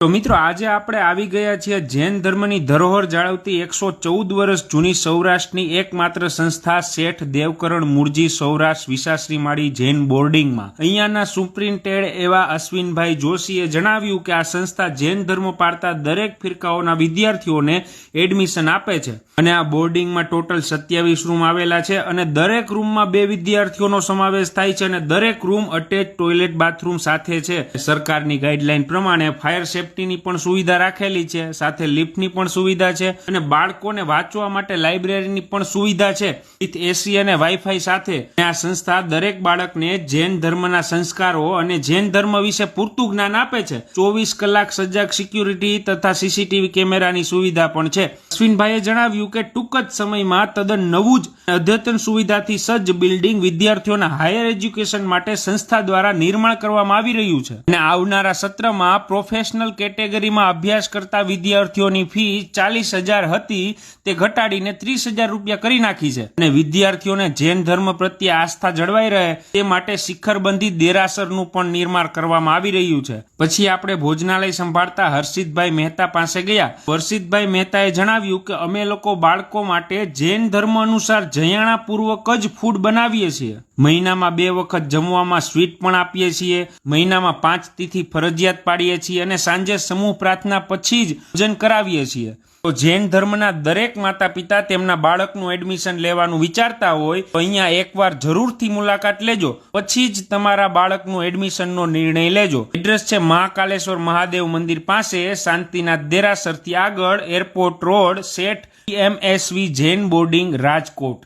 તો મિત્રો, આજે આપણે આવી ગયા છીએ જૈન ધર્મની ધરોહર જાળવતી એકસો ચૌદ વર્ષ જૂની સૌરાષ્ટ્રની એકમાત્ર સંસ્થા શેઠ દેવકરણ મુરજી સૌરાષ્ટ્ર વિશાશ્રી માળી જૈન બોર્ડિંગમાં. અહીંયાના સુપ્રિન્ટેન્ડ એવા અશ્વિનભાઈ જોશીએ જણાવ્યું કે આ સંસ્થા જૈન ધર્મ પાળતા દરેક ફિરકાઓના વિદ્યાર્થીઓને એડમિશન આપે છે. અને આ બોર્ડિંગમાં ટોટલ સત્યાવીસ રૂમ આવેલા છે અને દરેક રૂમમાં બે વિદ્યાર્થીઓનો સમાવેશ થાય છે અને દરેક રૂમ અટેચ ટોયલેટ બાથરૂમ સાથે છે. સરકારની ગાઈડલાઈન પ્રમાણે ફાયર સેફટીની પણ સુવિધા રાખેલી છે, સાથે લિફ્ટની પણ સુવિધા છે અને બાળકોને વાંચવા માટે લાઇબ્રેરીની પણ સુવિધા છે. વિથ એસી અને વાઈફાઈ સાથે આ સંસ્થા દરેક બાળકને જૈન ધર્મના સંસ્કારો અને જૈન ધર્મ વિશે પૂરતું જ્ઞાન આપે છે. ચોવીસ કલાક સજાગ સિક્યુરિટી તથા સીસીટીવી કેમેરાની સુવિધા પણ છે. અશ્વિનભાઈએ જણાવ્યું કે ટૂંક જ સમયમાં તદ્દન નવું જ અદ્યતન સુવિધાથી સજ્જ બિલ્ડિંગ વિદ્યાર્થીઓના હાયર એજ્યુકેશન માટે સંસ્થા દ્વારા નિર્માણ કરવામાં આવી રહ્યું છે. અને આવનારા સત્રમાં પ્રોફેશનલ કેટેગરીમાં અભ્યાસ કરતા વિદ્યાર્થીઓની ફી ચાલીસ હજાર હતી. તે ઘટાડીને ત્રીસ હજાર રૂપિયા કરી નાખી છે. અને વિદ્યાર્થીઓને જૈન ધર્મ પ્રત્યે આસ્થા જળવાઈ રહે તે માટે શિખરબંધી દેરાસરનું પણ નિર્માણ કરવામાં આવી રહ્યું છે. પછી આપણે ભોજનાલય સંભાળતા હર્ષિતભાઈ મહેતા પાસે ગયા. હર્ષિતભાઈ મહેતાએ જણાવ્યું કે અમે લોકો બાળકો માટે જૈન ધર્મ અનુસાર જયાણા પૂર્વક જ ફૂડ બનાવીએ છીએ. મહિનામાં બે વખત જમવામાં સ્વીટ પણ આપીએ છીએ, મહિનામાં પાંચ તિથિ ફરજિયાત પાડીએ છીએ અને સાંજે સમૂહ પ્રાર્થના પછી જ ભોજન કરાવીએ છીએ. તો જૈન ધર્મના દરેક માતા પિતા તેમના બાળકનું એડમિશન લેવાનું વિચારતા હોય, તો અહીંયા એકવાર જરૂરથી મુલાકાત લેજો. પછી જ તમારા બાળકનું એડમિશનનો નિર્ણય લેજો. એડ્રેસ છે મહાકાલેશ્વર મહાદેવ મંદિર પાસે, શાંતિનાથ દેરાસરથી આગળ, airport road, Sheth MSV Jain boarding Rajkot.